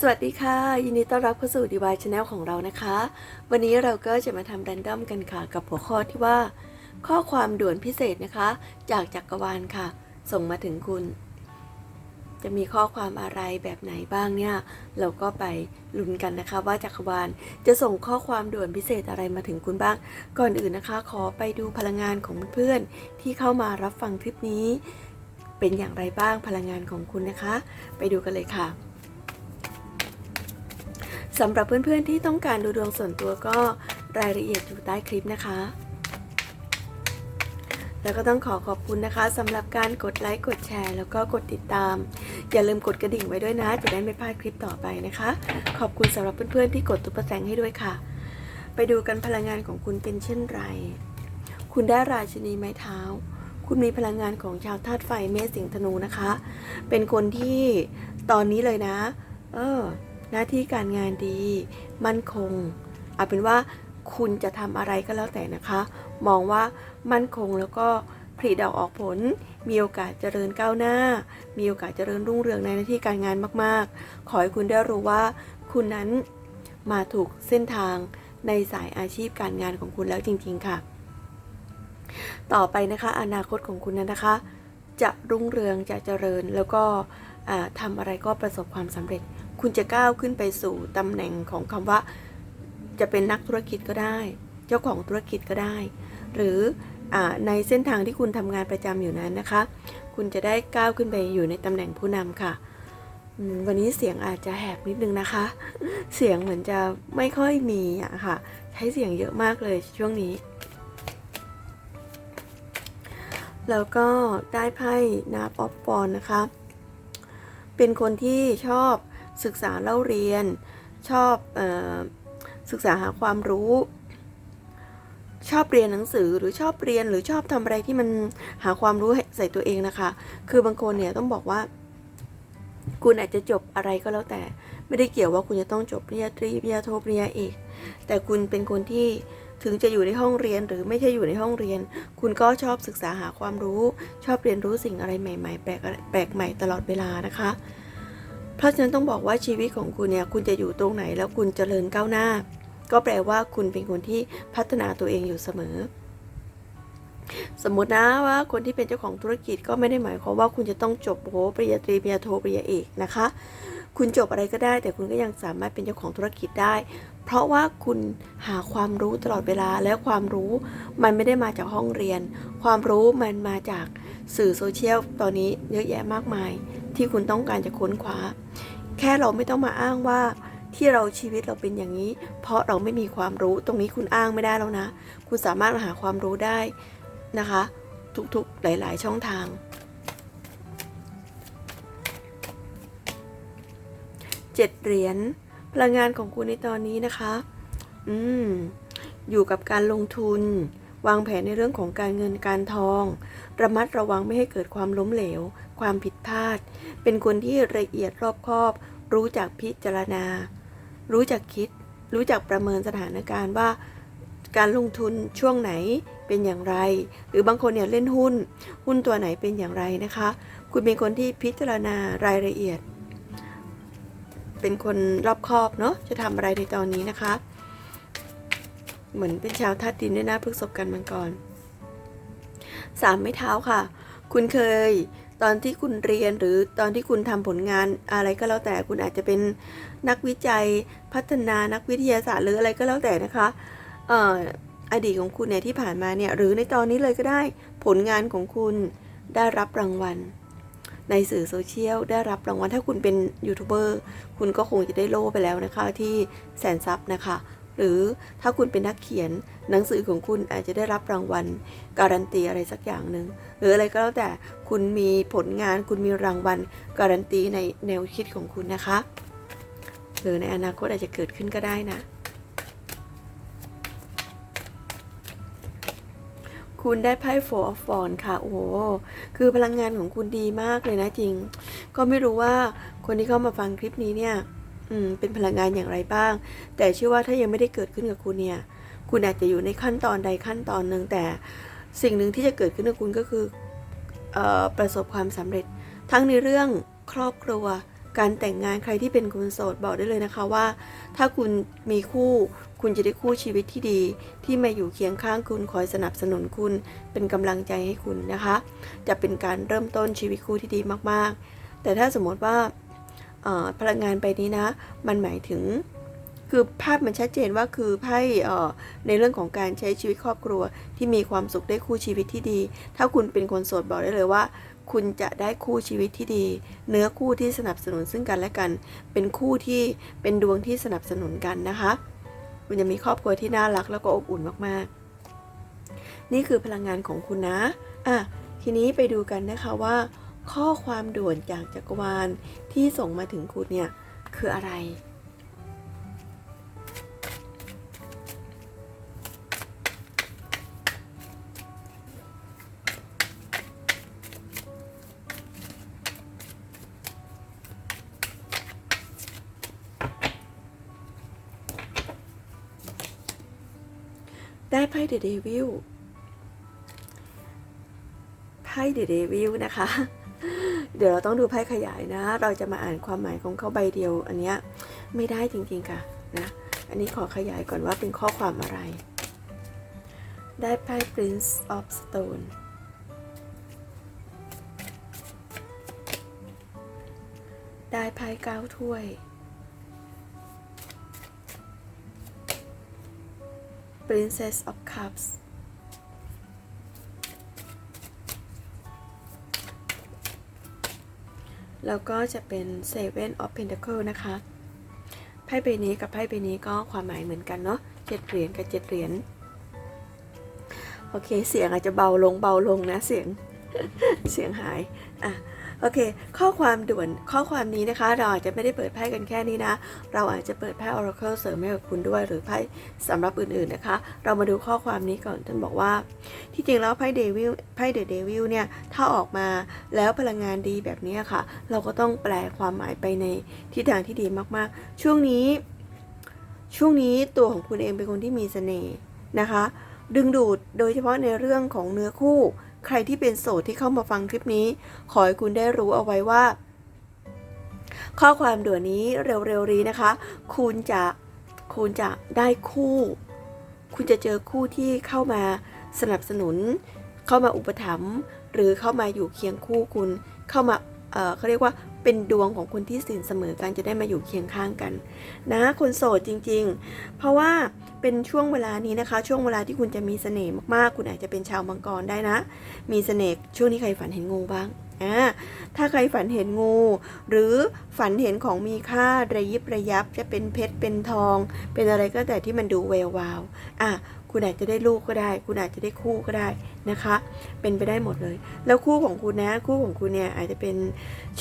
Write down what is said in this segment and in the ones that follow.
สวัสดีค่ะ ยินดีต้อนรับเข้าสู่ d ีวายช n แนลของเรานะคะ วันนี้เราก็จะมาทำแรนดอมกันค่ะ กับหัวข้อที่ว่า ข้อความด่วนพิเศษนะคะ จากจักรวาลค่ะ ส่งมาถึงคุณ จะมีข้อความอะไรแบบไหนบ้างเนี่ย เราก็ไปลุ้นกันนะคะ ว่าจักรวาลจะส่งข้อความด่วนพิเศษอะไรมาถึงคุณบ้าง ก่อนอื่นนะคะ ขอไปดูพลังงานของเพื่อนๆที่เข้ามารับฟังคลิปนี้ เป็นอย่างไรบ้างพลังงานของคุณนะคะ ไปดูกันเลยค่ะ สำหรับเพื่อนๆที่ต้องการดูดวงส่วนตัวก็รายละเอียดอยู่ใต้คลิปนะคะ แล้วก็ต้องขอขอบคุณนะคะสำหรับการกดไลค์กดแชร์ แล้วก็กดติดตาม อย่าลืมกดกระดิ่งไว้ด้วยนะ จะได้ไม่พลาดคลิปต่อไปนะคะ ขอบคุณสำหรับเพื่อนๆที่กดตุ๊กแสงให้ด้วยค่ะ ไปดูกันพลังงานของคุณเป็นเช่นไร คุณได้ราชินีไม้เท้าคุณมีพลังงานของชาวธาตุไฟเมษสิงห์ธนูนะคะ เป็นคนที่ตอนนี้เลยนะ เออ หน้าที่การงานดี มั่นคงเอาเป็นว่าคุณจะทำอะไรก็แล้วแต่นะคะ มองว่ามั่นคงแล้วก็ผลิดอกออกผล มีโอกาสเจริญก้าวหน้า มีโอกาสเจริญรุ่งเรืองในหน้าที่การงานมาก ๆ ขอให้คุณได้รู้ว่า คุณนั้นมาถูกเส้นทางในสายอาชีพการงานของคุณแล้วจริง ๆ ค่ะ ต่อไปนะคะ อนาคตของคุณนั้นนะคะ จะรุ่งเรืองจะเจริญแล้วก็ทำอะไรก็ประสบความสำเร็จ คุณจะก้าวขึ้นไปสู่ตำแหน่งของคำว่า จะเป็นนักธุรกิจก็ได้ เจ้าของธุรกิจก็ได้ หรืออในเส้นทางที่คุณทำงานประจำอยู่นั้นนะคะ คุณจะได้ก้าวขึ้นไปอยู่ในตำแหน่งผู้นำค่ะวันนี้เสียงอาจจะแหบนิดนึงนะคะ เสียงเหมือนจะไม่ค่อยมีอะค่ะ ใช้เสียงเยอะมากเลยช่วงนี้ แล้วก็ได้ไพ่นาป๊อปปอนนะคะ เป็นคนที่ชอบ ศึกษาเล่าเรียน ชอบออศึกษาหาความรู้ ชอบเรียนหนังสือหรือชอบเรียนหรือชอบทำอะไรที่มันหาความรู้ใส่ตัวเองนะคะ คือบางคนเนี่ยต้องบอกว่า คุณอาจจะจบอะไรก็แล้วแต่ ไม่ได้เกี่ยวว่าคุณจะต้องจบปริญญาตรีปริญญาโทปริญญาเอกแต่คุณเป็นคนที่ถึงจะอยู่ในห้องเรียนหรือไม่ใช่อยู่ในห้องเรียน คุณก็ชอบศึกษาหาความรู้ ชอบเรียนรู้สิ่งอะไรใหม่ ๆ แปลกแปลกใหม่ตลอดเวลานะคะ เพราะฉะนั้นต้องบอกว่าชีวิตของคุณเนี่ยคุณจะอยู่ตรงไหนแล้วคุณจเจริญก้าวหน้า ก็แปลว่าคุณเป็นคนที่พัฒนาตัวเองอยู่เสมอ สมมตินะว่าคนที่เป็นเจ้าของธุรกิจก็ไม่ได้หมายความว่าคุณจะต้องจบโหปริญญาตรีปริญญาโทปริญญาเอกนะคะ คุณจบอะไรก็ได้ แต่คุณก็ยังสามารถเป็นเจ้าของธุรกิจได้ เพราะว่าคุณหาความรู้ตลอดเวลาแล้วความรู้มันไม่ได้มาจากห้องเรียน ความรู้มันมาจากสื่อโซเชียลตอนนี้เยอะแยะมากมาย ที่คุณต้องการจะค้นคว้า แค่เราไม่ต้องมาอ้างว่าที่เราชีวิตเราเป็นอย่างนี้ เพราะเราไม่มีความรู้ตรงนี้คุณอ้างไม่ได้แล้วนะ คุณสามารถมาหาความรู้ได้นะคะ ทุกๆหลาย ๆ ช่องทาง เจ็ดเหรียญพลังงานของคุณในตอนนี้นะคะ อืม อยู่กับการลงทุน วางแผนในเรื่องของการเงินการทอง ระมัดระวังไม่ให้เกิดความล้มเหลว ความผิดพลาด เป็นคนที่ละเอียดรอบคอบ รู้จักพิจารณา รู้จักคิด รู้จักประเมินสถานการณ์ว่า การลงทุนช่วงไหนเป็นอย่างไร หรือบางคนเนี่ยเล่นหุ้น หุ้นตัวไหนเป็นอย่างไรนะคะ คุณเป็นคนที่พิจารณารายละเอียด เป็นคนรอบคอบเนาะจะทำอะไรในตอนนี้นะคะ เหมือนเป็นชาวธาตุดินด้วยนะพฤกษบกันมังกรสามไม้เท้าค่ะ คุณเคยตอนที่คุณเรียนหรือตอนที่คุณทำผลงานอะไรก็แล้วแต่คุณอาจจะเป็นนักวิจัยพัฒนานักวิทยาศาสตร์หรืออะไรก็แล้วแต่นะคะเอ่ออดีตของคุณเนี่ยที่ผ่านมาเนี่ยหรือในตอนนี้เลยก็ได้ผลงานของคุณได้รับรางวัล ในสื่อโซเชียลได้รับรางวัลถ้าคุณเป็นยูทูบเบอร์คุณก็คงจะได้โล่ไปแล้วนะคะที่แสนซับนะคะ หรือถ้าคุณเป็นนักเขียนหนังสือของคุณอาจจะได้รับรางวัล การันตีอะไรสักอย่างหนึ่งหรืออะไรก็แล้วแต่คุณมีผลงาน คุณมีรางวัล การันตีในแนวคิดของคุณนะคะ หรือในอนาคตอาจจะเกิดขึ้นก็ได้นะ คุณได้ไพ่ Four of Wands ค่ะ โอ้คือพลังงานของคุณดีมากเลยนะจริง ก็ไม่รู้ว่าคนที่เข้ามาฟังคลิปนี้เนี่ย อืมเป็นพลังงานอย่างไรบ้าง แต่เชื่อว่าถ้ายังไม่ได้เกิดขึ้นกับคุณเนี่ย คุณอาจจะอยู่ในขั้นตอนใดขั้นตอนหนึ่งแต่สิ่งหนึ่งที่จะเกิดขึ้นกับคุณก็คือออประสบความสำเร็จ ทั้งในเรื่องครอบครัว การแต่งงานใครที่เป็นคนโสดบอกได้เลยนะคะว่า ถ้าคุณมีคู่คุณจะได้คู่ชีวิตที่ดี ที่มาอยู่เคียงข้างคุณคอยสนับสนุนคุณเป็นกำลังใจให้คุณนะคะ จะเป็นการเริ่มต้นชีวิตคู่ที่ดีมากๆ แต่ถ้าสมมติว่า พลังงานไปนี้นะ มันหมายถึงคือภาพมันชัดเจนว่าคือไพ่ในเรื่องของการใช้ชีวิตครอบครัวที่มีความสุขได้คู่ชีวิตที่ดี ถ้าคุณเป็นคนโสดบอกได้เลยว่า คุณจะได้คู่ชีวิตที่ดี เนื้อคู่ที่สนับสนุนซึ่งกันและกัน เป็นคู่ที่เป็นดวงที่สนับสนุนกันนะคะ คุณจะมีครอบครัวที่น่ารักแล้วก็อบอุ่นมากๆ นี่คือพลังงานของคุณนะอะทีนี้ไปดูกันนะคะว่า ข้อความด่วนจากจักรวาลที่ส่งมาถึงคุณเนี่ย คืออะไร ได้ไพ่เดอะเดวิลไพ่เดอะเดวิลนะคะ เดี๋ยวเราต้องดูไพ่ขยายนะ เราจะมาอ่านความหมายของเขาใบเดียว อันเนี้ยไม่ได้จริงๆค่ะนะ อันนี้ขอขยายก่อนว่าเป็นข้อความอะไร ได้ไพ่ Prince of Stone ได้ไพ่เก้าถ้วย Princess of Cups แล้วก็จะเป็น Seven of Pentacle นะคะ ไพ่ใบนี้กับไพ่ใบนี้ก็ความหมายเหมือนกันเนาะเจ็ดเหรียญกับเจ็ดเหรียญ โอเค เสียงอาจจะเบาลงเบาลงนะเสียง เสียงหาย อะ โอเค ข้อความด่วนข้อความนี้นะคะ เราอาจจะไม่ได้เปิดไพ่กันแค่นี้นะ เราอาจจะเปิดไพ่ Oracle เสริมให้กับคุณด้วย หรือไพ่สำหรับอื่นๆนะคะ เรามาดูข้อความนี้ก่อนท่านบอกว่า ที่จริงแล้วไพ่เดวิลไพ่เดอะเดวิลเนี่ยถ้าออกมาแล้วพลังงานดีแบบนี้ค่ะ เราก็ต้องแปลความหมายไปในทิศทางที่ดีมากๆ ช่วงนี้ ช่วงนี้ตัวของคุณเองเป็นคนที่มีเสน่ห์นะคะ ดึงดูดโดยเฉพาะในเรื่องของเนื้อคู่ ใครที่เป็นโสดที่เข้ามาฟังคลิปนี้ ขอให้คุณได้รู้เอาไว้ว่า ข้อความด่วนนี้เร็วๆนี้นะคะ คุณจะคุณจะได้คู่ คุณจะเจอคู่ที่เข้ามาสนับสนุน เข้ามาอุปถัมภ์หรือเข้ามาอยู่เคียงคู่คุณเข้ามาเเขาเรียกว่า เป็นดวงของคนที่สินเสมอกันจะได้มาอยู่เคียงข้างกัน นะคนโสดจริง ๆ เพราะว่าเป็นช่วงเวลานี้นะคะ ช่วงเวลาที่คุณจะมีเสน่ห์มากๆ คุณอาจจะเป็นชาวมังกรได้นะ มีเสน่ห์ช่วงนี้ใครฝันเห็นงูบ้างอ่าถ้าใครฝันเห็นงู หรือฝันเห็นของมีค่าระยิบระยับจะเป็นเพชรเป็นทอง เป็นอะไรก็แต่ที่มันดูแวววาวอะ คุณอาจจะได้ลูกก็ได้ คุณอาจจะได้คู่ก็ได้นะคะ เป็นไปได้หมดเลย แล้วคู่ของคุณนะ คู่ของคุณเนี่ยอาจจะเป็น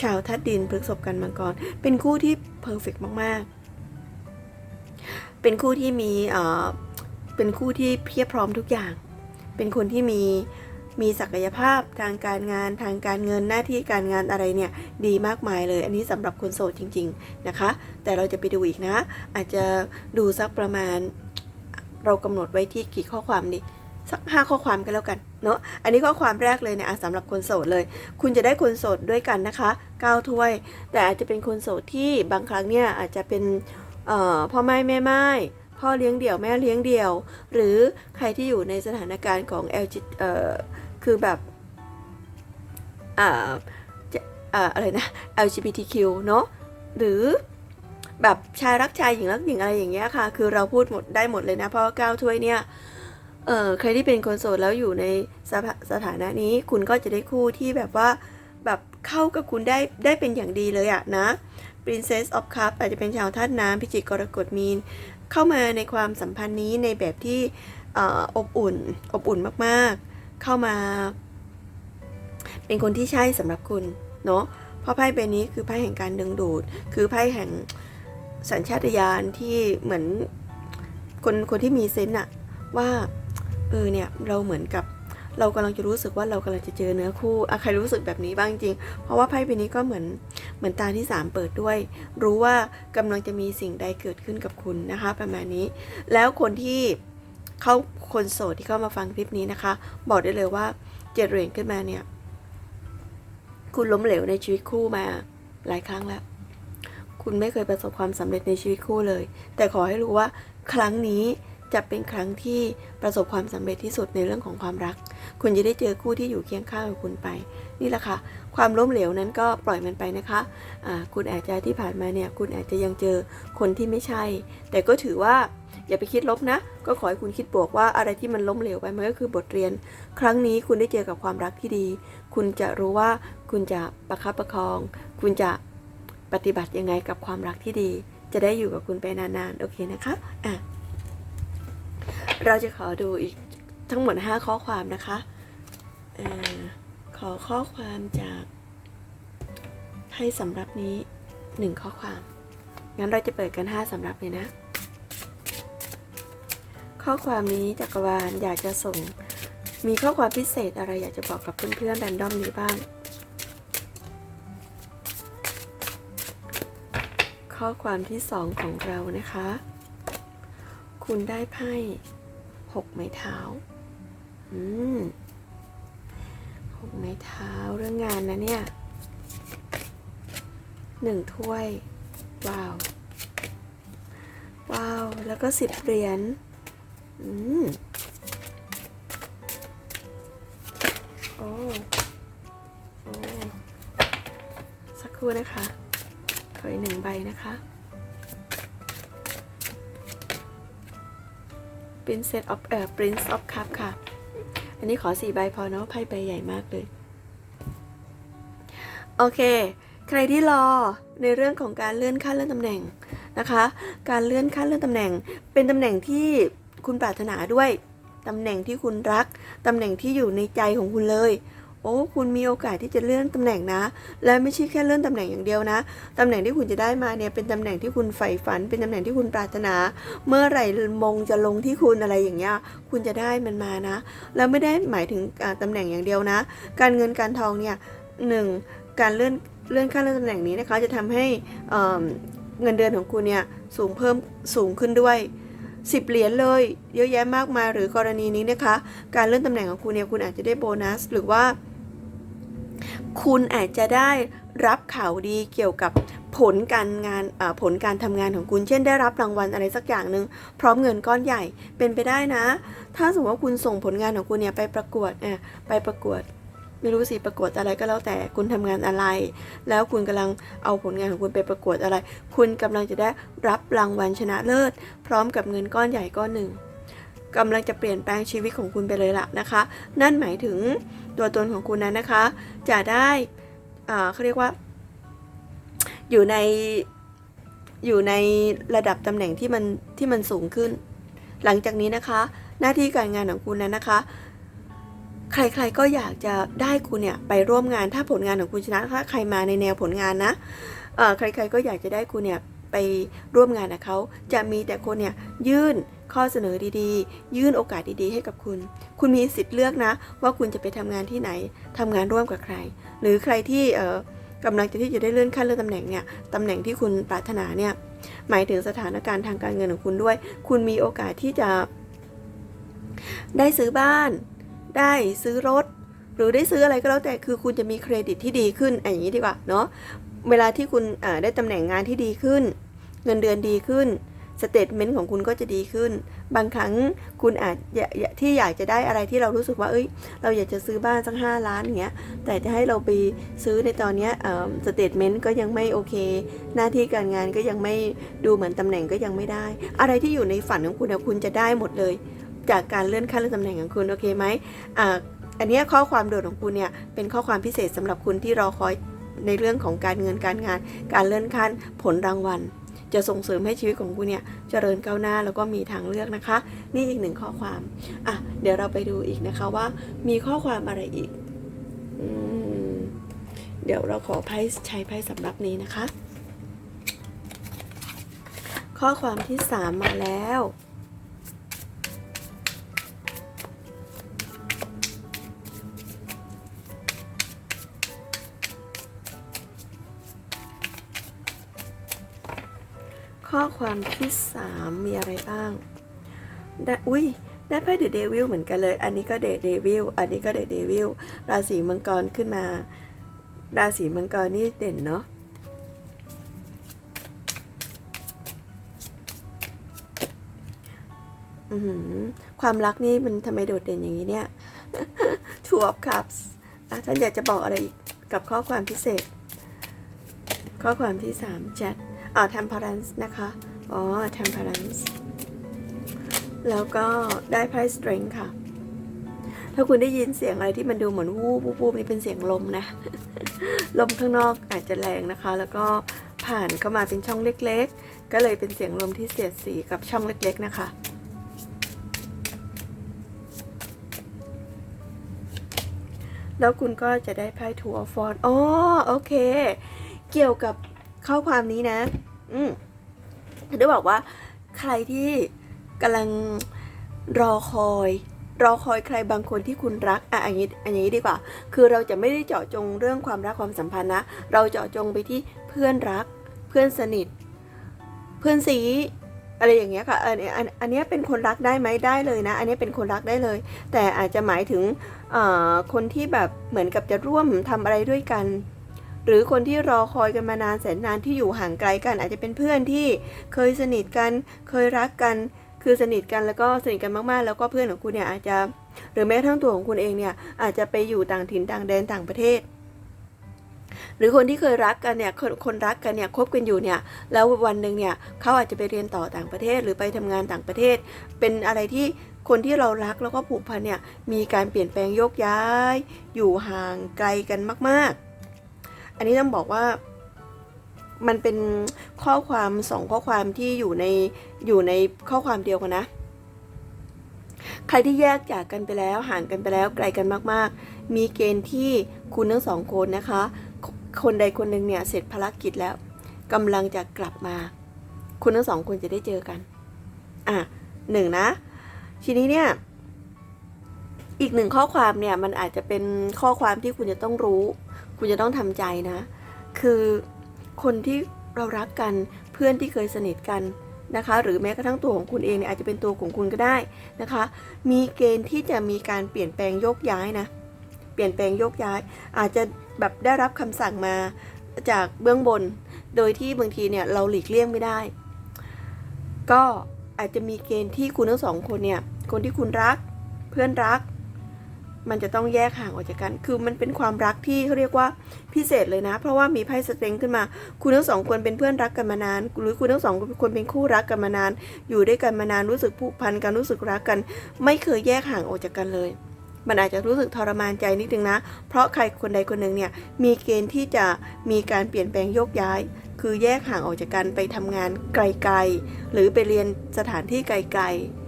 ชาวทัดดินพฤกษบกันมังกร เป็นคู่ที่เพอร์เฟกมากๆ เป็นคู่ที่มีเอ่อเป็นคู่ที่เพียบพร้อมทุกอย่าง เป็นคนที่มีมีศักยภาพทางการงานทางการเงินหน้าที่การงานอะไรเนี่ยดีมากมายเลย อันนี้สำหรับคนโสดจริง ๆนะคะ แต่เราจะไปดูอีกนะ อาจจะดูสักประมาณ เรากำหนดไว้ที่กี่ข้อความดีสักห้าข้อความกันแล้วกันเนาะ อันนี้ข้อความแรกเลยเนี่ยสำหรับคนโสดเลย คุณจะได้คนโสดด้วยกันนะคะ9ถ้วย แต่อาจจะเป็นคนโสดที่บางครั้งเนี่ยอาจจะเป็นพ่อไม้แม่ไม้พ่อเลี้ยงเดี่ยวแม่เลี้ยงเดี่ยว หรือใครที่อยู่ในสถานการณ์ของ LG เอ่อคือแบบออ่าอะไรนะ LGBTQ เนาะหรือ แบบชายรักชายหญิงรักหญิงอะไรอย่างเงี้ยค่ะ คือเราพูดหมดได้หมดเลยนะ เพราะว่าก้าวถ้วยเนี่ยเอ่อใครที่เป็นคนโสดแล้วอยู่ในสถาสถานะนี้ คุณก็จะได้คู่ที่แบบว่าแบบเข้ากับคุณได้ได้เป็นอย่างดีเลยอะนะ Princess of Cup อาจจะเป็นชาวธาตุน้ำพิจิกกรกฎมีน เข้ามาในความสัมพันธ์นี้ในแบบที่ออบอุ่น อบอุ่นมากๆ เข้ามา เป็นคนที่ใช่สำหรับคุณ เนาะเพราะไพ่ใบนี้คือไพ่แห่งการดึงดูด คือไพ่แห่ง สัญชาตญาณที่เหมือนคนคนที่มีเซนต์อะว่าเออเนี่ยเราเหมือนกับเรากำลังจะรู้สึกว่าเรากำลังจะเจอเนื้อคู่อะใครรู้สึกแบบนี้บ้างจริง เพราะว่าไพ่ใบนี้ก็เหมือนเหมือนตาที่สามเปิดด้วย รู้ว่ากำลังจะมีสิ่งใดเกิดขึ้นกับคุณนะคะ ประมาณนี้ แล้วคนที่เขาคนโสดที่เข้ามาฟังคลิปนี้นะคะ บอกได้เลยว่าเจ็ดเหรียญขึ้นมาเนี่ย คุณล้มเหลวในชีวิตคู่มาหลายครั้งแล้ว คุณไม่เคยประสบความสำเร็จในชีวิตคู่เลย แต่ขอให้รู้ว่าครั้งนี้จะเป็นครั้งที่ประสบความสำเร็จที่สุดในเรื่องของความรัก คุณจะได้เจอคู่ที่อยู่เคียงข้างกับคุณไป นี่แหละค่ะ ความล้มเหลวนั้นก็ปล่อยมันไปนะคะะคุณอาจจะที่ผ่านมาเนี่ย คุณอาจจะยังเจอคนที่ไม่ใช่ แต่ก็ถือว่าอย่าไปคิดลบนะ ก็ขอให้คุณคิดบวกว่าอะไรที่มันล้มเหลวไปมันก็คือบทเรียน ครั้งนี้คุณได้เจอกับความรักที่ดี คุณจะรู้ว่าคุณจะประคับประคอง คุณจะ ปฏิบัติยังไงกับความรักที่ดี จะได้อยู่กับคุณไปนานๆ โอเคนะคะอะเราจะขอดูอีกทั้งหมด 5 ข้อความนะคะอขอข้อความจากให้สำหรับนี้ 1 ข้อความ งั้นเราจะเปิดกัน 5สำหรับเลยนะ ข้อความนี้จักรวาลอยากจะส่ง มีข้อความพิเศษอะไรอยากจะบอกกับเพื่อนๆแรนดอมนี้บ้าง ข้อความที่สองของเรานะคะ คุณได้ไพ่หกไม้เท้า อืมหกไม้เท้าเรื่องงานนะเนี่ยหนึ่งถ้วย ว้าว ว้าว แล้วก็สิบเหรียญ อืม โอ้ โอ้ สักครู่นะคะ ขออีกหนึ่งใบนะคะ Princess of เอ่อ Prince of Cup ค่ะ อันนี้ขอสี่ใบพอเนาะไพ่ใบใหญ่มากเลย โอเค ใครที่รอในเรื่องของการเลื่อนขั้นเลื่อนตำแหน่งนะคะ การเลื่อนขั้นเลื่อนตำแหน่ง เป็นตำแหน่งที่คุณปรารถนาด้วยตำแหน่งที่คุณรัก ตำแหน่งที่อยู่ในใจของคุณเลย โอ้คุณมีโอกาสที่จะเลื่อนตำแหน่งนะ และไม่ใช่แค่เลื่อนตำแหน่งอย่างเดียวนะตำแหน่งที่คุณจะได้มาเนี่ยเป็นตำแหน่งที่คุณใฝ่ฝัน เป็นตำแหน่งที่คุณปรารถนา เมื่อไหร่มงจะลงที่คุณอะไรอย่างเงี้ยคุณจะได้มันมานะ แล้วไม่ได้หมายถึงตำแหน่งอย่างเดียวนะ การเงินการทองเนี่ยหนึ่งการเลื่อนเลื่อนขั้นเลื่อนตำแหน่งนี้นะคะจะทำให้เอ่อเงินเดือนของคุณเนี่ยสูงเพิ่มสูงขึ้นด้วย10เหรียญเลย เยอะแยะมากมายหรือกรณีนี้นะคะ การเลื่อนตำแหน่งของคุณเนี่ยคุณอาจจะได้โบนัส หรือว่า คุณอาจจะได้รับข่าวดีเกี่ยวกับผลการงานผลการทำงานของคุณ เช่นได้รับรางวัลอะไรสักอย่างหนึ่งพร้อมเงินก้อนใหญ่เป็นไปได้นะ ถ้าสมมติว่าคุณส่งผลงานของคุณเนี่ยไปประกวดอะไปประกวดไม่รู้สิประกวดอะไรก็แล้วแต่คุณทำงานอะไร แล้วคุณกำลังเอาผลงานของคุณไปประกวดอะไร คุณกำลังจะได้รับรางวัลชนะเลิศ พร้อมกับเงินก้อนใหญ่ก้อนหนึ่งกำลังจะเปลี่ยนแปลงชีวิตของคุณไปเลยล่ะนะคะ นั่นหมายถึง ตัวตนของคุณนั้นนะคะ จะได้เขาเรียกว่า อยู่ในอยู่ในระดับตำแหน่งที่มันที่มันสูงขึ้น หลังจากนี้นะคะ หน้าที่การงานของคุณนั้นนะคะ ใครๆก็อยากจะได้คุณเนี่ยไปร่วมงานถ้าผลงานของคุณชนะถ้าใครมาในแนวผลงานนะใครๆก็อยากจะได้คุณเนี่ย ไปร่วมงานกับเขาจะมีแต่คนเนี่ยยื่นข้อเสนอดีๆ ยื่นโอกาสดีๆ ให้กับคุณ คุณมีสิทธิ์เลือกนะ ว่าคุณจะไปทำงานที่ไหนทำงานร่วมกับใคร หรือใครที่เออกำลังจะที่จะได้เลื่อนขั้นเลื่อนตำแหน่งเนี่ยตำแหน่งที่คุณปรารถนาเนี่ยหมายถึงสถานการณ์ทางการเงินของคุณด้วย คุณมีโอกาสที่จะได้ซื้อบ้าน ได้ซื้อรถ หรือได้ซื้ออะไรก็แล้วแต่คือคุณจะมีเครดิตที่ดีขึ้นอย่างนี้ดีกว่าเนาะเวลาที่คุณได้ตำแหน่งงานที่ดีขึ้น เงินเดือนดีขึ้นสเตทเมนต์ของคุณก็จะดีขึ้น บางครั้งคุณอาจที่อยากจะได้อะไรที่เรารู้สึกว่า เอ้ย เราอยากจะซื้อบ้านสักห้าล้านเงี้ย แต่จะให้เราไปซื้อในตอนนี้สเตทเมนต์ก็ยังไม่โอเค หน้าที่การงานก็ยังไม่ดูเหมือนตำแหน่งก็ยังไม่ได้ อะไรที่อยู่ในฝันของคุณคุณจะได้หมดเลย จากการเลื่อนขั้นเลื่อนตำแหน่งของคุณโอเคไหมอ่าอันนี้ข้อความโดดของคุณเนี่ยเป็นข้อความพิเศษสำหรับคุณที่รอคอยในเรื่องของการเงินการงาน การเลื่อนขั้นผลรางวัล จะส่งเสริมให้ชีวิตของคุณเนี่ยเจริญก้าวหน้าแล้วก็มีทางเลือกนะคะ นี่อีกหนึ่งข้อความอะเดี๋ยวเราไปดูอีกนะคะว่ามีข้อความอะไรอีกอเดี๋ยวเราขอไพ่ใช้ไพ่สำหรับนี้นะคะ ข้อความที่สามมาแล้ว ข้อความที่ 3 มีอะไรบ้างได้อุ้ยได้ไพ่เดอเดวิลเหมือนกันเลย อันนี้ก็เดอเดวิลอันนี้ก็เดอเดวิลราศีมังกรขึ้นมา ราศีมังกรนี่เด่นเนาะความรักนี่มันทำไมโดดเด่นอย่างนี้เนี่ยทัวบครับท่านอยากจะบอกอะไรกกับข้อความพิเศษ ข้อความที่ 3 แชท อ่า temperance นะคะ อ๋อ temperance แล้วก็ได้ไพ่ strength ค่ะ ถ้าคุณได้ยินเสียงอะไรที่มันดูเหมือนวูบวูบูบนี่เป็นเสียงลมนะ ลมข้างนอกอาจจะแรงนะคะ แล้วก็ผ่านเข้ามาเป็นช่องเล็ก ๆ ก็เลยเป็นเสียงลมที่เสียดสีกับช่องเล็ก ๆ นะคะแล้วคุณก็จะได้ไพ่ทูออฟฟอนอ๋อ โอเค เกี่ยวกับ ข้อความนี้นะ อืมได้บอกว่า ใครที่กำลังรอคอย รอคอยใครบางคนที่คุณรักอะอย่างนี้อันนี้ดีกว่า คือเราจะไม่ได้เจาะจงเรื่องความรักความสัมพันธ์นะ เราเจาะจงไปที่เพื่อนรัก เพื่อนสนิท เพื่อนสีอะไรอย่างเงี้ยค่ะ อันอันอันนี้เป็นคนรักได้ไหมได้เลยนะ อันนี้เป็นคนรักได้เลย แต่อาจจะหมายถึงคนที่แบบเหมือนกับจะร่วมทำอะไรด้วยกัน หรือคนที่รอคอยกันมานานแสนนานที่อยู่ห่างไกลกัน อาจจะเป็นเพื่อนที่เคยสนิทกัน เคยรักกัน คือสนิทกันแล้วก็สนิทกันมากๆ แล้วก็เพื่อนของคุณเนี่ยอาจจะ หรือแม้กระทั่งตัวของคุณเองเนี่ยอาจจะไปอยู่ต่างถิ่นต่างแดนต่างประเทศหรือคนที่เคยรักกันเนี่ยคนคนรักกันเนี่ยคบกันอยู่เนี่ยแล้ววันหนึ่งเนี่ยเขาอาจจะไปเรียนต่อต่างประเทศหรือไปทำงานต่างประเทศ เป็นอะไรที่คนที่เรารักแล้วก็ผูกพันเนี่ยมีการเปลี่ยนแปลงโยกย้าย อยู่ห่างไกลกันมากๆ อันนี้ต้องบอกว่ามันเป็นข้อความสองข้อความที่อยู่ในอยู่ในข้อความเดียวกันนะ ใครที่แยกจากกันไปแล้วห่างกันไปแล้วไกลกันมาก ๆ มีเกณฑ์ที่คุณทั้งสองคนนะคะ คนใดคนหนึ่งเนี่ยเสร็จภารกิจแล้วกำลังจะกลับมา คุณทั้งสองคนจะได้เจอกัน อะหนึ่งนะ ทีนี้เนี่ย อีกหนึ่งข้อความเนี่ยมันอาจจะเป็นข้อความที่คุณจะต้องรู้ คุณจะต้องทำใจนะ คือคนที่เรารักกันเพื่อนที่เคยสนิทกันนะคะ หรือแม้กระทั่งตัวของคุณเองเนี่ยอาจจะเป็นตัวของคุณก็ได้นะคะ มีเกณฑ์ที่จะมีการเปลี่ยนแปลงโยกย้ายนะ เปลี่ยนแปลงโยกย้าย อาจจะแบบได้รับคำสั่งมาจากเบื้องบน โดยที่บางทีเนี่ยเราหลีกเลี่ยงไม่ได้ ก็อาจจะมีเกณฑ์ที่คุณทั้งสองคนเนี่ย คนที่คุณรัก เพื่อนรัก มันจะต้องแยกห่างออกจากกัน คือมันเป็นความรักที่เขาเรียกว่าพิเศษเลยนะ เพราะว่ามีไพ่สเต็งขึ้นมา คุณทั้งสองคนเป็นเพื่อนรักกันมานาน หรือคุณทั้งสองคนเป็นคู่รักกันมานาน อยู่ด้วยกันมานานรู้สึกผูกพันกันรู้สึกรักกัน ไม่เคยแยกห่างออกจากกันเลย มันอาจจะรู้สึกทรมานใจนิดนึงนะ เพราะใครคนใดคนหนึ่งเนี่ยมีเกณฑ์ที่จะมีการเปลี่ยนแปลงโยกย้าย คือแยกห่างออกจากกันไปทำงานไกลๆ หรือไปเรียนสถานที่ไกลๆ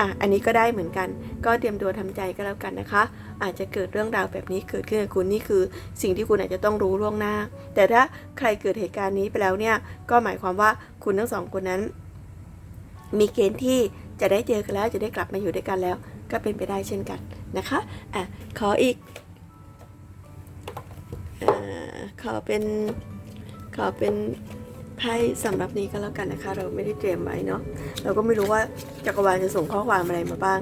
อะอันนี้ก็ได้เหมือนกัน ก็เตรียมตัวทำใจก็แล้วกันนะคะ อาจจะเกิดเรื่องราวแบบนี้เกิดขึ้นกับคุณนี่คือสิ่งที่คุณอาจจะต้องรู้ล่วงหน้า แต่ถ้าใครเกิดเหตุการณ์นี้ไปแล้วเนี่ยก็หมายความว่าคุณทั้งสองคนนั้น มีเกณฑ์ที่จะได้เจอกันแล้วจะได้กลับมาอยู่ด้วยกันแล้ว ก็เป็นไปได้เช่นกันนะคะอะขออีกอขอเป็นขอเป็น ไพ่สำหรับนี้ก็แล้วกันนะคะ เราไม่ได้เตรียมไว้เนาะเราก็ไม่รู้ว่าจักรวาลจะส่งข้อความอะไรมาบ้าง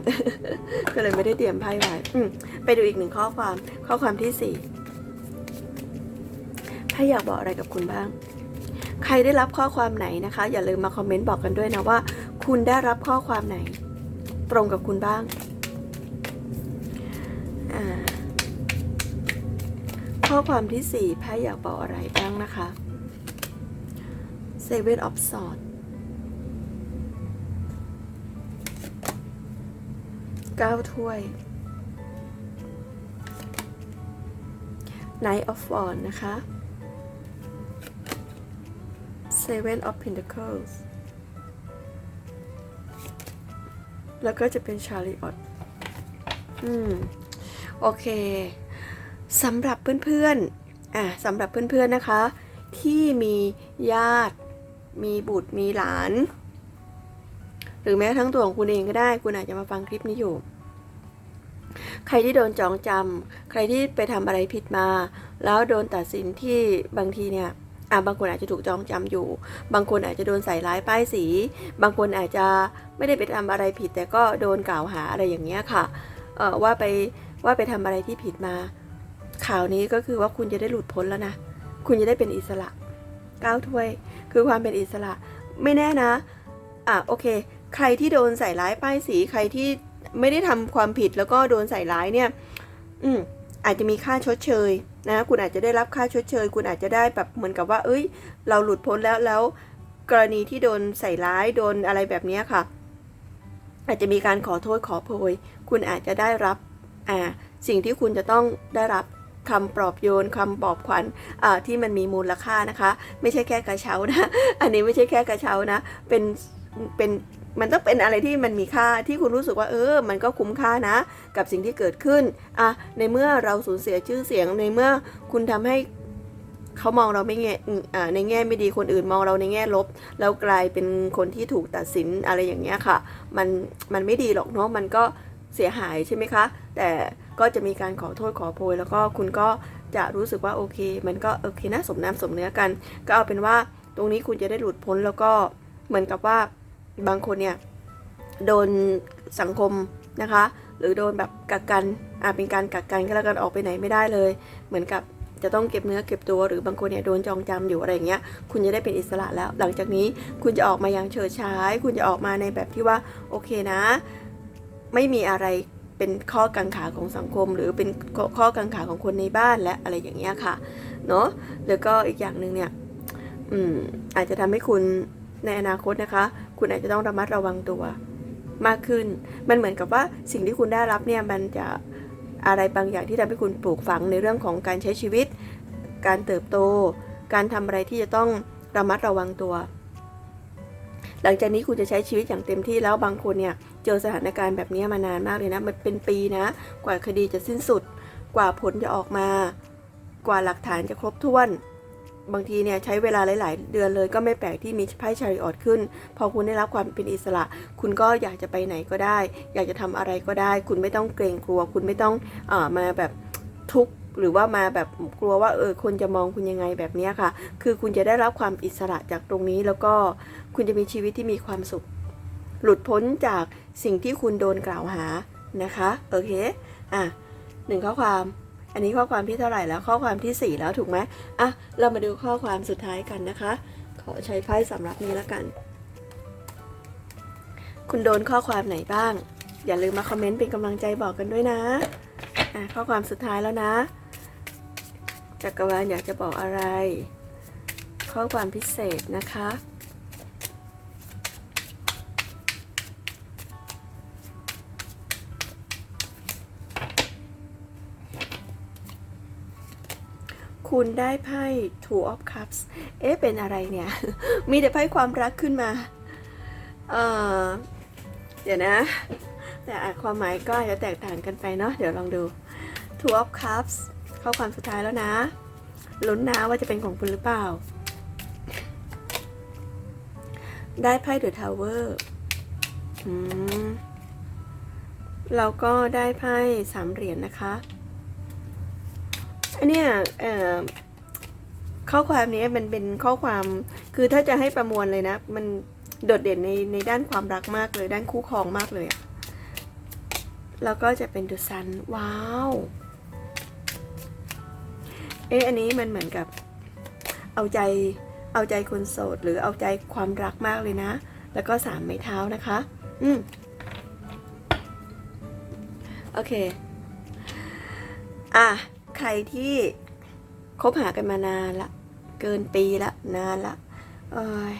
ก็เลยไม่ได้เตรียมไพ่ไว้ไปดูอีกหนึ่งข้อความข้อความที่สี่ไพ่อยากบอกอะไรกับคุณบ้าง ใครได้รับข้อความไหนนะคะ อย่าลืมมาคอมเมนต์บอกกันด้วยนะว่า คุณได้รับข้อความไหน ตรงกับคุณบ้างข้อความที่สี่ไพ่อยากบอกอะไรบ้างนะคะ Seven of Swords เก้าถ้วย Knight of Wands นะคะ Seven of Pentacles แล้วก็จะเป็น Chariot อืม โอเค สำหรับเพื่อนๆ อะสำหรับเพื่อนๆ นะคะ ที่มีญาติ มีบุตรมีหลาน หรือแม้ทั้งตัวของคุณเองก็ได้ คุณอาจจะมาฟังคลิปนี้อยู่ ใครที่โดนจองจำใครที่ไปทำอะไรผิดมา แล้วโดนตัดสินที่บางทีเนี่ยอะบางคนอาจจะถูกจองจำอยู่ บางคนอาจจะโดนใส่ร้ายป้ายสี บางคนอาจจะไม่ได้ไปทำอะไรผิด แต่ก็โดนกล่าวหาอะไรอย่างเงี้ยค่ะ เออว่าไปว่าไปทำอะไรที่ผิดมา ข่าวนี้ก็คือว่าคุณจะได้หลุดพ้นแล้วนะ คุณจะได้เป็นอิสระก้าวถ้วย คือความเป็นอิสระไม่แน่นะอะโอเค ใครที่โดนใส่ร้ายป้ายสีใครที่ไม่ได้ทำความผิดแล้วก็โดนใส่ร้ายเนี่ย อืมอาจจะมีค่าชดเชยนะคุณอาจจะได้รับค่าชดเชย คุณอาจจะได้แบบเหมือนกับว่า เอ้ย เราหลุดพ้นแล้วแล้ว กรณีที่โดนใส่ร้ายโดนอะไรแบบนี้ค่ะ อาจจะมีการขอโทษขอโพย คุณอาจจะได้รับอ่าสิ่งที่คุณจะต้องได้รับ คำปลอบโยนคำปลอบขวัญที่มันมีมูลค่านะคะ ไม่ใช่แค่กระเช้านะอันนี้ไม่ใช่แค่กระเช้านะเป็นเป็นมันต้องเป็นอะไรที่มันมีค่าที่คุณรู้สึกว่าเออ มันก็คุ้มค่านะ กับสิ่งที่เกิดขึ้นอะในเมื่อเราสูญเสียชื่อเสียงในเมื่อคุณทำให้เขามองเราไม่แง่ในแง่ไม่ดีคนอื่นมองเราในแง่ลบ แล้วกลายเป็นคนที่ถูกตัดสินอะไรอย่างเงี้ยค่ะ มันมันไม่ดีหรอกเนาะมันก็เสียหายใช่ไหมคะ แต่ ก็จะมีการขอโทษขอโพย แล้วก็คุณก็จะรู้สึกว่าโอเค มันก็โอเคนะสมน้ำสมเนื้อกัน ก็เอาเป็นว่าตรงนี้คุณจะได้หลุดพ้นแล้วก็เหมือนกับว่าบางคนเนี่ยโดนสังคมนะคะ หรือโดนแบบกักกันอ่าเป็นการกักกันก็แล้วกันออกไปไหนไม่ได้เลย เหมือนกับจะต้องเก็บเนื้อเก็บตัวหรือบางคนเนี่ยโดนจองจำอยู่อะไรอย่างเงี้ย คุณจะได้เป็นอิสระแล้ว หลังจากนี้คุณจะออกมาอย่างเฉิดฉาย คุณจะออกมาในแบบที่ว่าโอเคนะ ไม่มีอะไร เป็นข้อกังขาของสังคม หรือเป็นข้อขอกังขาของคนในบ้านและอะไรอย่างเงี้ยค่ะเนาะแล้วก็อีกอย่างหนึ่งเนี่ยอืมอาจจะทำให้คุณในอนาคตนะคะ คุณอาจจะต้องระมัดระวังตัวมากขึ้น มันเหมือนกับว่าสิ่งที่คุณได้รับเนี่ยมันจะอะไรบางอย่างที่ทำให้คุณปลูกฝังในเรื่องของการใช้ชีวิต การเติบโต การทำอะไรที่จะต้องระมัดระวังตัว หลังจากนี้คุณจะใช้ชีวิตอย่างเต็มที่แล้วบางคนเนี่ย เจอสถานการณ์แบบนี้มานานมากเลยนะ มันเป็นปีนะ กว่าคดีจะสิ้นสุด กว่าผลจะออกมา กว่าหลักฐานจะครบถ้วน บางทีเนี่ยใช้เวลาหลาย ๆ เดือนเลยก็ไม่แปลกที่มีไพ่ชาริออตขึ้น พอคุณได้รับความเป็นอิสระ คุณก็อยากจะไปไหนก็ได้ อยากจะทำอะไรก็ได้ คุณไม่ต้องเกรงกลัว คุณไม่ต้องเออมาแบบทุกข์หรือว่ามาแบบกลัวว่าเออคนจะมองคุณยังไงแบบนี้ค่ะ คือคุณจะได้รับความอิสระจากตรงนี้แล้วก็คุณจะมีชีวิตที่มีความสุข หลุดพ้นจากสิ่งที่คุณโดนกล่าวหานะคะโอเคอะหนึ่งข้อความอันนี้ข้อความที่เท่าไหร่แล้วข้อความที่ 4 แล้วถูกไหมอะเรามาดูข้อความสุดท้ายกันนะคะ ขอใช้ไพ่สำหรับนี้แล้วกัน คุณโดนข้อความไหนบ้าง อย่าลืมมาคอมเมนต์เป็นกำลังใจบอกกันด้วยนะอะข้อความสุดท้ายแล้วนะจักรวาลอยากจะบอกอะไร ข้อความพิเศษนะคะ คุณได้ไพ่ Two of Cups เอ๊ะ เป็นอะไรเนี่ย มีแต่ไพ่ความรักขึ้นมา เออเดี๋ยวนะ แต่ความหมายก็อาจจะแตกต่างกันไปเนาะ เดี๋ยวลองดู Two of Cups ข้อความสุดท้ายแล้วนะ ลุ้นนะว่าจะเป็นของคุณหรือเปล่า ได้ไพ่ The Tower อืมแล้วก็ได้ไพ่สามเหรียญนะคะ อันเนี้ยเอ่อข้อความนี้มันเป็นข้อความคือถ้าจะให้ประมวลเลยนะ มันโดดเด่นในในด้านความรักมากเลย ด้านคู่ครองมากเลยอะแล้วก็จะเป็นดุซันว้าวเอ๊ะอันนี้มันเหมือนกับเอาใจเอาใจคนโสด หรือเอาใจความรักมากเลยนะ แล้วก็สามไม้เท้านะคะ อืมโอเค อะ ใครที่คบหากันมานานละ เกินปีละนานละเอย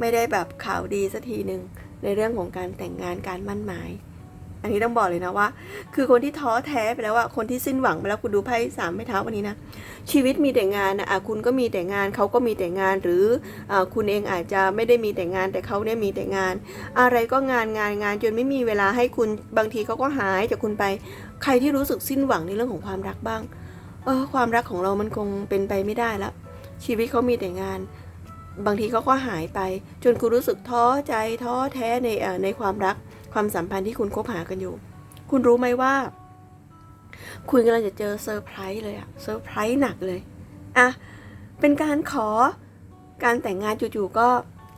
ไม่ได้แบบข่าวดีสักทีหนึ่งในเรื่องของการแต่งงานการมั่นหมาย อันนี้ต้องบอกเลยนะว่า คือคนที่ท้อแท้ไปแล้วอะคนที่สิ้นหวังไปแล้วคุณดูไพ่สามไม้เท้าวันนี้นะชีวิตมีแต่งานนะอะคุณก็มีแต่งานเขาก็มีแต่งานหรืออคุณเองอาจจะไม่ได้มีแต่งานแต่เขาเนี่ยมีแต่งาน อะไรก็งานงานงานจนไม่มีเวลาให้คุณบางทีเขาก็หายจากคุณไป ใครที่รู้สึกสิ้นหวังในเรื่องของความรักบ้าง เออความรักของเรามันคงเป็นไปไม่ได้แล้ว ชีวิตเขามีแต่งาน บางทีเขาก็หายไป จนคุณรู้สึกท้อใจท้อแท้ในในความรักความสัมพันธ์ที่คุณคบหากันอยู่ คุณรู้ไหมว่า คุณกำลังจะเจอเซอร์ไพรส์เลยอะเซอร์ไพรส์หนักเลยอะเป็นการขอการแต่งงานจู่ๆก็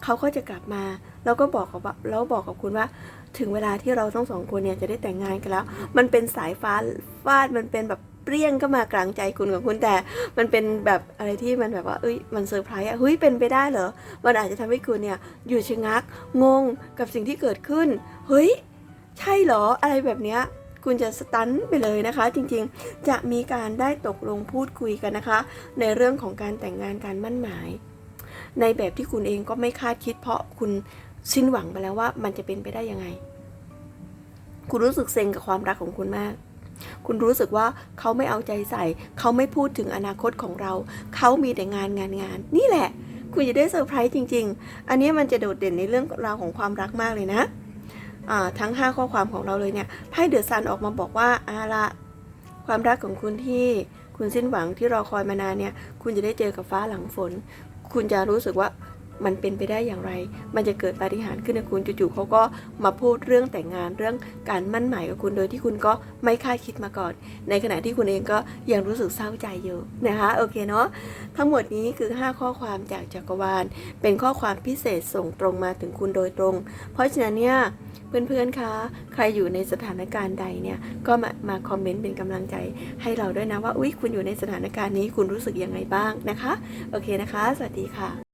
เขาก็จะกลับมา แล้วก็บอกกับว่าแล้วบอกกับคุณว่า ถึงเวลาที่เราทั้งสองคนเนี่ยจะได้แต่งงานกันแล้ว มันเป็นสายฟ้าฟาดมันเป็นแบบ ปรี้ยงก็มากลางใจคุณกับคุณแต่ มันเป็นแบบอะไรที่มันแบบว่าเอ้ยมันเซอร์ไพรส์อะเฮ้ยเป็นไปได้เหรอ มันอาจจะทำให้คุณเนี่ยอยู่ชะงักงงกับสิ่งที่เกิดขึ้น เฮ้ย ใช่เหรออะไรแบบเนี้ยคุณจะสตันไปเลยนะคะ จริงๆ จะมีการได้ตกลงพูดคุยกันนะคะ ในเรื่องของการแต่งงานการมั่นหมาย ในแบบที่คุณเองก็ไม่คาดคิด เพราะคุณสิ้นหวังไปแล้วว่ามันจะเป็นไปได้ยังไง คุณรู้สึกเซ็งกับความรักของคุณมาก คุณรู้สึกว่าเขาไม่เอาใจใส่ เขาไม่พูดถึงอนาคตของเรา เขามีแต่งานงานงาน นี่แหละ คุณจะได้เซอร์ไพรส์จริง ๆ อันนี้มันจะโดดเด่นในเรื่องราวของความรักมากเลยนะทั้ง 5 ข้อความของเราเลยเนี่ยไพ่เดือะซันออกมาบอกว่าอาละความรักของคุณที่คุณสิ้นหวังที่รอคอยมานานเนี่ย คุณจะได้เจอกับฟ้าหลังฝน คุณจะรู้สึกว่า มันเป็นไปได้อย่างไร มันจะเกิดปาฏิหาริย์ขึ้นกับคุณจู่ๆเขาก็มาพูดเรื่องแต่งงานเรื่องการมั่นหมายกับคุณโดยที่คุณก็ไม่คาดคิดมาก่อน ในขณะที่คุณเองก็ยังรู้สึกเศร้าใจอยู่นะคะโอเคเนาะทั้งหมดนี้คือ 5 ข้อความจากจักรวาล เป็นข้อความพิเศษส่งตรงมาถึงคุณโดยตรง เพราะฉะนั้นเนี่ยเพื่อนๆ คะ ใครอยู่ในสถานการณ์ใดเนี่ย ก็มามาคอมเมนต์เป็นกำลังใจให้เราด้วยนะว่า อุ๊ย คุณอยู่ในสถานการณ์นี้ คุณรู้สึกยังไงบ้างนะคะ โอเคนะคะ สวัสดีค่ะ